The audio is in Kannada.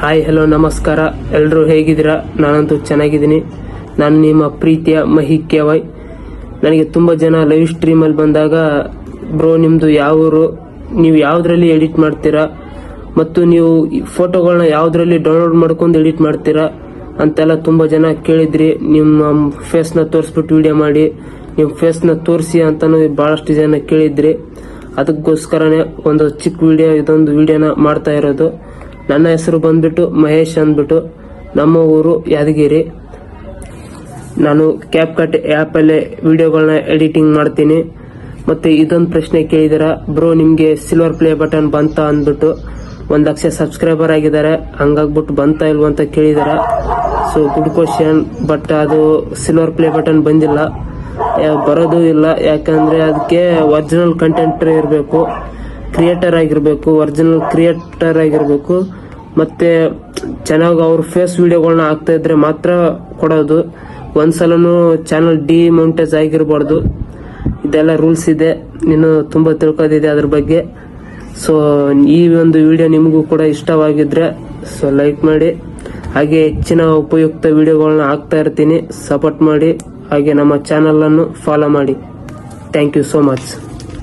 ಹಾಯ್, ಹಲೋ, ನಮಸ್ಕಾರ. ಎಲ್ಲರೂ ಹೇಗಿದ್ದೀರಾ? ನಾನಂತೂ ಚೆನ್ನಾಗಿದ್ದೀನಿ. ನಾನು ನಿಮ್ಮ ಪ್ರೀತಿಯ ಮಹಿ ವೈ. ನನಗೆ ತುಂಬ ಜನ ಲೈವ್ ಸ್ಟ್ರೀಮಲ್ಲಿ ಬಂದಾಗ, ಬ್ರೋ ನಿಮ್ಮದು ಯಾವ ಊರು? ನೀವು ಯಾವುದರಲ್ಲಿ ಎಡಿಟ್ ಮಾಡ್ತೀರಾ? ಮತ್ತು ನೀವು ಫೋಟೋಗಳನ್ನ ಯಾವುದರಲ್ಲಿ ಡೌನ್ಲೋಡ್ ಮಾಡ್ಕೊಂಡು ಎಡಿಟ್ ಮಾಡ್ತೀರಾ? ಅಂತೆಲ್ಲ ತುಂಬ ಜನ ಕೇಳಿದ್ರಿ. ನಿಮ್ಮ ಫೇಸ್ನ ತೋರಿಸ್ಬಿಟ್ಟು ವಿಡಿಯೋ ಮಾಡಿ. ನಿಮ್ಮ ಫೇಸ್ನ ತೋರಿಸಿ ಅಂತಲೂ ಭಾಳಷ್ಟು ಜನ ಕೇಳಿದ್ರಿ. ಅದಕ್ಕೋಸ್ಕರನೇ ಒಂದು ಚಿಕ್ಕ ವಿಡಿಯೋ ಇದೊಂದು ವಿಡಿಯೋನ ಮಾಡ್ತಾ ಇರೋದು. ನನ್ನ ಹೆಸರು ಬಂದ್ಬಿಟ್ಟು ಮಹೇಶ್ ಅಂದ್ಬಿಟ್ಟು ನಮ್ಮ ಊರು ಯಾದಗಿರಿ. ನಾನು ಕ್ಯಾಪ್ ಕಟ್ ಆ್ಯಪಲ್ಲೇ ವಿಡಿಯೋಗಳನ್ನ ಎಡಿಟಿಂಗ್ ಮಾಡ್ತೀನಿ. ಮತ್ತೆ ಇದೊಂದು ಪ್ರಶ್ನೆ ಕೇಳಿದಾರ, ಬ್ರೋ, ನಿಮಗೆ ಸಿಲ್ವರ್ ಪ್ಲೇ ಬಟನ್ ಬಂತ? ಅಂದ್ಬಿಟ್ಟು ಒಂದು ಲಕ್ಷ ಸಬ್ಸ್ಕ್ರೈಬರ್ ಆಗಿದ್ದಾರೆ. ಹಂಗಾಗ್ಬಿಟ್ಟು ಬಂತ ಇಲ್ವ ಅಂತ ಕೇಳಿದಾರ. ಸೊ ಗುಡ್ ಕ್ವಶನ್ ಬಟ್ ಅದು ಸಿಲ್ವರ್ ಪ್ಲೇ ಬಟನ್ ಬಂದಿಲ್ಲ. ಬರೋದು ಇಲ್ಲ. ಯಾಕಂದ್ರೆ ಅದಕ್ಕೆ ಒರಿಜಿನಲ್ ಕಂಟೆಂಟ್ ಇರಬೇಕು. ಕ್ರಿಯೇಟರ್ ಆಗಿರಬೇಕು ಒರಿಜಿನಲ್ ಕ್ರಿಯೇಟರ್ ಆಗಿರಬೇಕು, ಮತ್ತೆ ಚೆನ್ನಾಗಿ ಅವ್ರ ಫೇಸ್ ವಿಡಿಯೋಗಳನ್ನ ಹಾಕ್ತಾ ಇದ್ರೆ ಮಾತ್ರ ಕೊಡೋದು. ಒಂದ್ಸಲನು ಚಾನಲ್ ಡಿಮೌಂಟೇಜ್ ಆಗಿರಬಾರ್ದು. ಇದೆಲ್ಲ ರೂಲ್ಸ್ ಇದೆ. ನೀನು ತುಂಬಾ ತಿಳ್ಕೋದಿದೆ ಅದ್ರ ಬಗ್ಗೆ. ಸೊ ಈ ಒಂದು ವಿಡಿಯೋ ನಿಮಗೂ ಕೂಡ ಇಷ್ಟವಾಗಿದ್ರೆ ಸೊ ಲೈಕ್ ಮಾಡಿ. ಹಾಗೆ ಹೆಚ್ಚಿನ ಉಪಯುಕ್ತ ವಿಡಿಯೋಗಳನ್ನ ಹಾಕ್ತಾ ಇರ್ತೀನಿ. ಸಪೋರ್ಟ್ ಮಾಡಿ. ಹಾಗೆ ನಮ್ಮ ಚಾನಲ್ ಅನ್ನು ಫಾಲೋ ಮಾಡಿ. Thank you so much